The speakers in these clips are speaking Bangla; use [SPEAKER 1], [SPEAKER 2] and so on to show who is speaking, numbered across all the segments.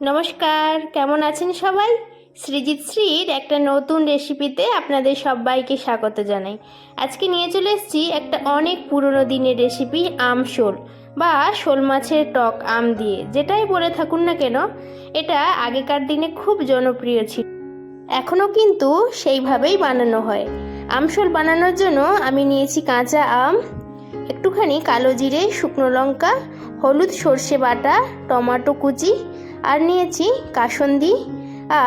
[SPEAKER 1] নমস্কার, কেমন আছেন সবাই? সৃজিত শ্রীর একটা নতুন রেসিপিতে আপনাদের সবাইকে স্বাগত জানাই। আজকে নিয়ে চলে এসেছি একটা অনেক পুরনো দিনের রেসিপি আম শোল বা শোল মাছের টক আম দিয়ে। যেটাই বলে থাকুন না কেন, এটা আগেকার দিনে খুব জনপ্রিয় ছিল। এখনও কিন্তু সেইভাবেই বানানো হয়। আমশোল বানানোর জন্য আমি নিয়েছি কাঁচা আম, একটুখানি কালো জিরে, শুকনো লঙ্কা, হলুদ সর্ষে বাটা, টমাটো কুচি আর নিয়েছি কাসন্দি,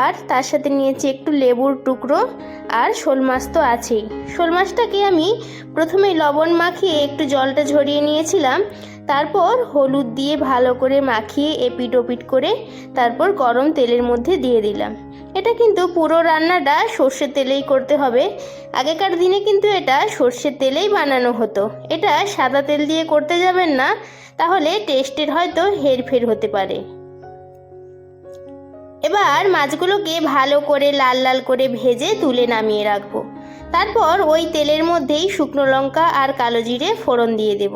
[SPEAKER 1] আর তার সাথে নিয়েছি একটু লেবুর টুকরো, আর শোল মাছ তো আছেই। শোল মাছটাকে আমি প্রথমে লবণ মাখিয়ে একটু জলটা ঝরিয়ে নিয়েছিলাম, তারপর হলুদ দিয়ে ভালো করে মাখিয়ে এপিট ওপিট করে তারপর গরম তেলের মধ্যে দিয়ে দিলাম। এটা কিন্তু পুরো রান্নাটা সর্ষের তেলেই করতে হবে। আগেকার দিনে কিন্তু এটা সর্ষের তেলেই বানানো হতো। এটা সাদা তেল দিয়ে করতে যাবেন না, তাহলে টেস্টের হয়তো হেরফের হতে পারে। এবার মাছগুলোকে ভালো করে লাল লাল করে ভেজে তুলে নামিয়ে রাখব। তারপর ওই তেলের মধ্যেই শুকনো লঙ্কা আর কালো জিরে ফোড়ন দিয়ে দেব।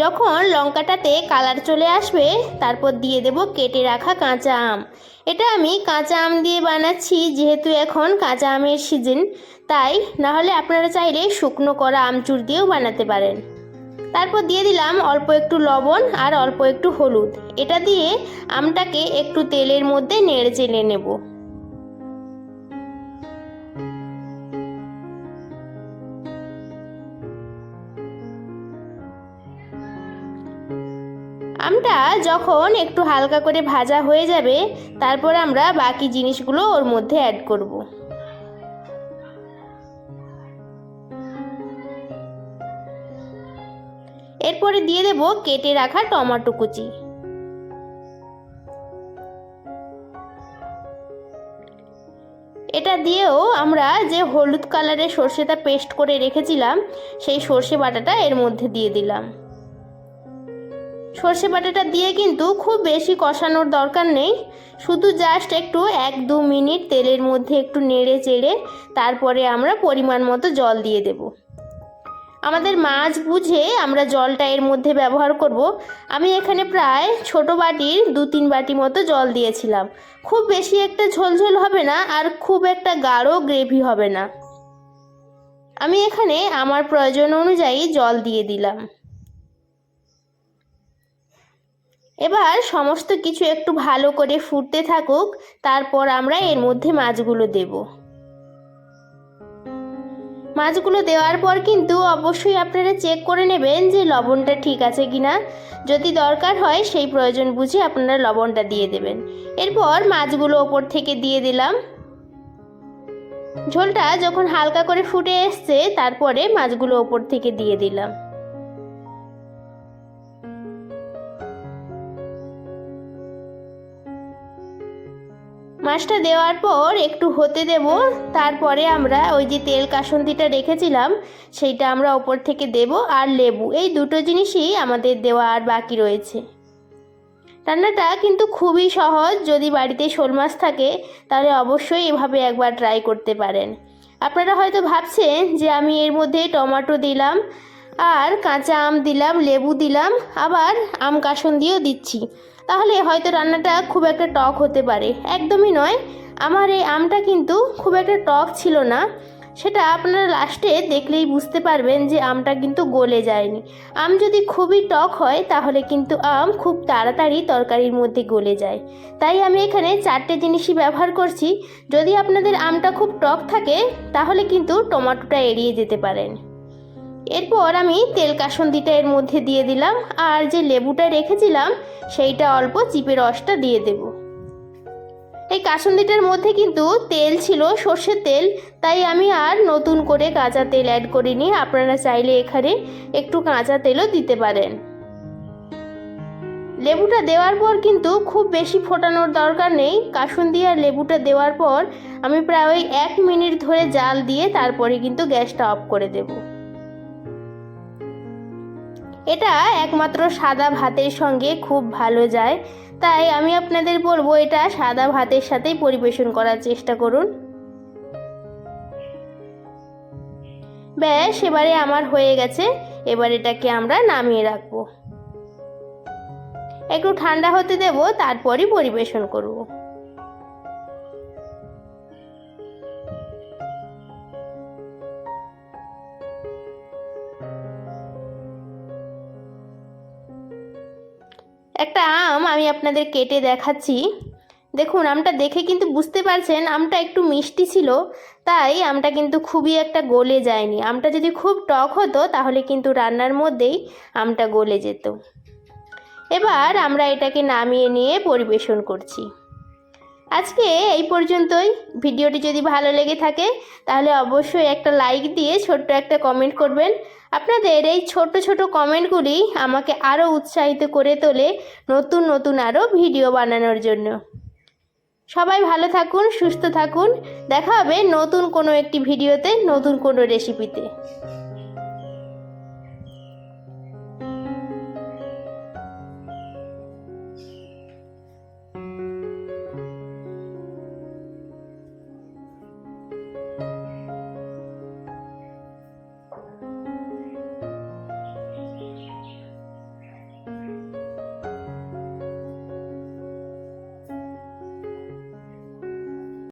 [SPEAKER 1] যখন লঙ্কাটাতে কালার চলে আসবে, তারপর দিয়ে দেব কেটে রাখা কাঁচা আম। এটা আমি কাঁচা আম দিয়ে বানাচ্ছি, যেহেতু এখন কাঁচা আমের সিজন তাই নাহলে আপনারা চাইলে শুকনো করা আমচুর দিয়েও বানাতে পারেন। তারপর দিয়ে দিলাম অল্প একটু লবণ আর অল্প একটু হলুদ। এটা দিয়ে আমটাকে একটু তেলের মধ্যে নেড়ে চেলে নেব। আমটা যখন একটু হালকা করে ভাজা হয়ে যাবে, তারপর আমরা বাকি জিনিসগুলো ওর মধ্যে অ্যাড করব। এরপরে দিয়ে দেব কেটে রাখা টমেটো কুচি। এটা দিয়েও আমরা যে হলুদ কালারের সর্ষেটা পেস্ট করে রেখেছিলাম, সেই সর্ষে বাটাটা এর মধ্যে দিয়ে দিলাম। সর্ষে বাটাটা দিয়ে কিন্তু খুব বেশি কষানোর দরকার নেই, শুধু জাস্ট একটু এক দু মিনিট তেলের মধ্যে একটু নেড়ে চেড়ে তারপরে আমরা পরিমাণ মতো জল দিয়ে দেব। আমাদের মাছ বুঝে আমরা জলটা এর মধ্যে ব্যবহার করব। আমি এখানে প্রায় ছোট বাটির দু তিন বাটি মতো জল দিয়েছিলাম। খুব বেশি একটা ঝোলঝোল হবে না আর খুব একটা গাঢ় গ্রেভি হবে না। আমি এখানে আমার প্রয়োজন অনুযায়ী জল দিয়ে দিলাম। এবার সমস্ত কিছু একটু ভালো করে ফুটতে থাকুক, তারপর আমরা এর মধ্যে মাছগুলো দেব। মাছগুলো দেওয়ার পর কিন্তু অবশ্যই আপনারা চেক করে নেবেন যে লবণটা ঠিক আছে কি না যদি দরকার হয় সেই প্রয়োজন বুঝে আপনারা লবণটা দিয়ে দেবেন। এরপর মাছগুলো ওপর থেকে দিয়ে দিলাম। ঝোলটা যখন হালকা করে ফুটে এসছে, তারপরে মাছগুলো ওপর থেকে দিয়ে দিলাম। মাছটা দেওয়ার পর একটু হতে দেব। তারপরে আমরা ওই যে তেল কাসন্দিটা রেখেছিলাম, সেইটা আমরা ওপর থেকে দেব আর লেবু। এই দুটো জিনিসই আমাদের দেওয়া আর বাকি রয়েছে। রান্নাটা কিন্তু খুবই সহজ, যদি বাড়িতে শোল মাছ থাকে, তাহলে অবশ্যই এভাবে একবার ট্রাই করতে পারেন। আপনারা হয়তো ভাবছেন যে আমি এর মধ্যে টমেটো দিলাম আর কাঁচা আম দিলাম, লেবু দিলাম, আবার আম কাসন্দিও দিচ্ছি। তাহলে হয়তো রান্নাটা খুব একটা টক হতে পারে। একদমই নয়। আমার এই আমটা কিন্তু খুব একটা টক ছিল না। সেটা আপনারা লাস্টে দেখলেই বুঝতে পারবেন যে আমটা কিন্তু গলে যায়নি। আম যদি খুবই টক হয়, তাহলে কিন্তু আম খুব তাড়াতাড়ি তরকারির মধ্যে গলে যায়। তাই আমি এখানে চারটে জিনিসই ব্যবহার করছি। যদি আপনাদের আমটা খুব টক থাকে, তাহলে কিন্তু টমেটোটা এড়িয়ে যেতে পারেন। এরপর আমি তেল কাসন্দিটা এর মধ্যে দিয়ে দিলাম, আর যে লেবুটা রেখেছিলাম, সেইটা অল্প চিপে রসটা দিয়ে দেব। এই কাসন্দিটার মধ্যে কিন্তু তেল ছিল, সর্ষের তেল, তাই আমি আর নতুন করে কাঁচা তেল অ্যাড করিনি। আপনারা চাইলে এখানে একটু কাঁচা তেলও দিতে পারেন। লেবুটা দেওয়ার পর কিন্তু খুব বেশি ফোটানোর দরকার নেই। কাসুন্দি আর লেবুটা দেওয়ার পর আমি প্রায় ওই এক মিনিট ধরে জাল দিয়ে তারপরে কিন্তু গ্যাসটা অফ করে দেবো। এটা একমাত্র সাদা ভাতের সঙ্গে খুব ভালো যায়। তাই আমি আপনাদের বলব এটা সাদা ভাতের সাথেই পরিবেশন করার চেষ্টা করুন। ব্যাস, এবারে আমার হয়ে গেছে। এবার এটাকে আমরা নামিয়ে রাখব। একটু ঠান্ডা হতে দেব, তারপরই পরিবেশন করব। একটা আম আমি আপনাদের কেটে দেখাচ্ছি। দেখুন, আমটা দেখে কিন্তু বুঝতে পারছেন আমটা একটু মিষ্টি ছিল, তাই আমটা কিন্তু খুবই একটা গলে যায়নি। আমটা যদি খুব টক হতো, তাহলে কিন্তু রান্নার মধ্যেই আমটা গলে যেত। এবার আমরা এটাকে নামিয়ে নিয়ে পরিবেশন করছি। আজকে এই পর্যন্তই। ভিডিওটি যদি ভালো লেগে থাকে, তাহলে অবশ্যই একটা লাইক দিয়ে ছোট্ট একটা কমেন্ট করবেন। আপনাদের এই ছোট ছোট কমেন্টগুলি আমাকে আরও উৎসাহিত করে তোলে নতুন নতুন আরও ভিডিও বানানোর জন্য। সবাই ভালো থাকুন, সুস্থ থাকুন। দেখা হবে নতুন কোনো একটি ভিডিওতে, নতুন কোনো রেসিপিতে